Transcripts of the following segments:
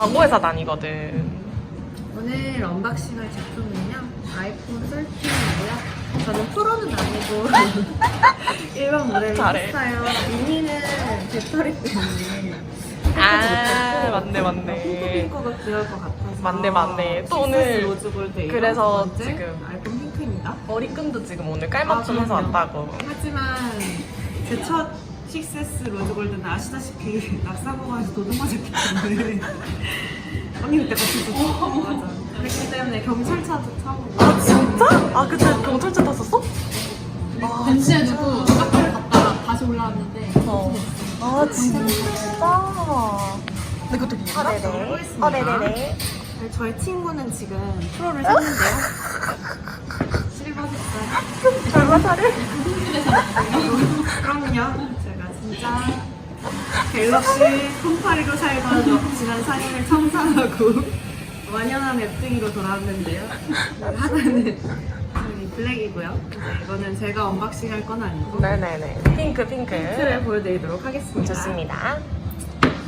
광고회사 다니거든. 오늘 언박싱할 제품은요 아이폰 13이고요 저는 프로는 아니고 일반 모델을 잘해. 샀어요 미니는 배터리 때문에 아, 맞네, 맞네. 핑크가 귀여울 것 같아서 맞네, 맞네. 또 6S 오늘 로즈골드 그래서 지금 아이폰 핑크입니다 머리끈도 지금 오늘 깔맞춤해서 아, 그럼요. 왔다고. 하지만 제 첫 6S 로즈골드는 아시다시피 낙사공항에서 도둑 맞았기 때문에 언니 그때 같이 줬어 맞아 그렇기 때문에 경찰차도 타고 아, 진짜? 아, 그때 경찰차 탔었어? 벤치에 두고 학교를 갔다가 다시 올라왔는데 어. 아, 진짜? 근데 그것도 알았어, 네네. 해보겠습니다. 어, 네네네. 네, 저희 친구는 지금 프로를 샀는데요 실버 색깔 결과사를? 그럼요 진짜 갤럭시 콤파리로 살던 지난 4년을 청산하고 완연한 앱등이로 돌아왔는데요 하나는 여기 블랙이고요 이제 이거는 제가 언박싱 할 건 아니고 네네네. 핑크, 핑크. 핑크 를 보여드리도록 하겠습니다 좋습니다.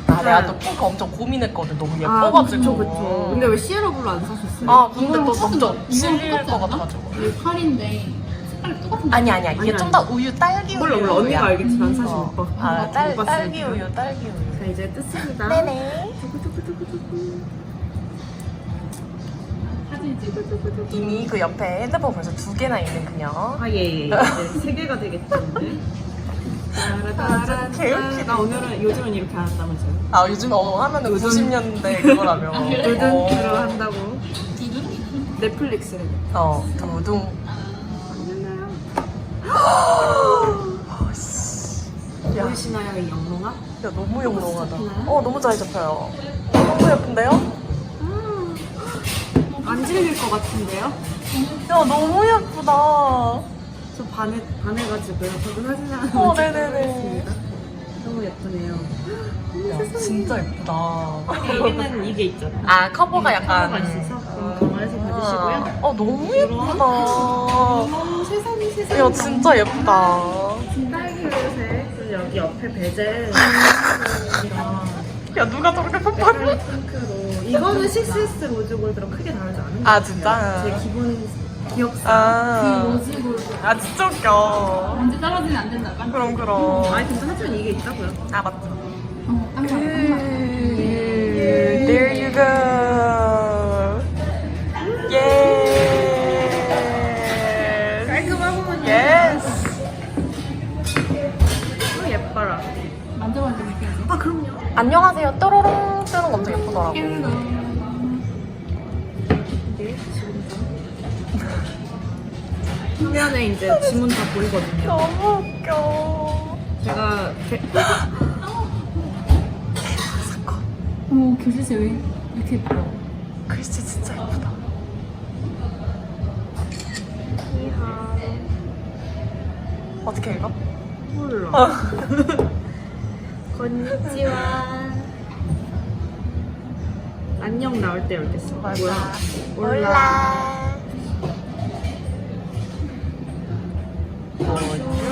아, 내가 또 핑크 엄청 고민했거든. 너무 아, 예뻐가지고. 그쵸 그쵸 근데 왜 시에라 블루 안 사셨어요? 아, 근데 또 먼저 질릴 이거랑 것? 같아가지고. 이게 팔인데 색깔이 똑같은데 아니, 아니야. 이게 아니, 좀 더 우유 딸기 몰라 우유. 몰라 언니가 알겠지만 사실 어. 못 봤. 아, 못 딸. 딸기 우유, 딸기 우유. 자 이제 뜯습니다. 네네. 사진 이미 그 옆에 핸드폰 벌써 두 개나 있는 그녀. 아 예예. 이제 세 개가. 아, 개웃기다. 나 오늘은 요즘은 이렇게 안 한다면서요? 아, 요즘 어, 하면은 90년대 그거라며. 두둥으로 한다고. 두둔? 넷플릭스를. 어, 두둥. 야, 보이시나요 이 영롱아? 야, 너무 영롱하다. 잡히나요? 어, 너무 잘 잡혀요. 너무 예쁜데요? 안 질릴 것 같은데요? 야, 너무 예쁘다. 저 반해 반해가지고요. 저도 사진 하나 어, 찍도록 네네네. 하겠습니다. 너무 예쁘네요. 야, 진짜 예쁘다. 여기는 이게 있잖아. 아, 커버가 약간. 커버가 있어서 그럼 감안해서 봐주시고요. 어, 너무 예쁘다. 세상에 세상에. 야, 진짜 예쁘다. 딸기 요새 그리고 여기 옆에 베젤 야, 누가 저렇게. 약간 핑크로 이거는 6S 로즈 골드랑 크게 다르지 않은 것 아, 같아요. 진짜? 제 기본 기억상 그 아. 로즈 골드 아, 진짜 웃겨. 언제 떨어지면 안 된다 깜 그럼, 그럼. 아니 근데 하지만 이게 있다고요 아, 맞다. 어, 맞아. There you go. 만져봐도 느껴지 아 그럼요 안녕하세요. 또로롱 뜨는 거 엄청 예쁘더라고. 화면에 이제 지문 다 보이거든요 너무 웃겨. 제가 게- 어머 교실새 왜 이렇게 예뻐 글씨 진짜 예쁘다. 어떻게 읽어? 몰라 건니치와. 안녕 나올 때 써. 뭐야 몰라. 몰라.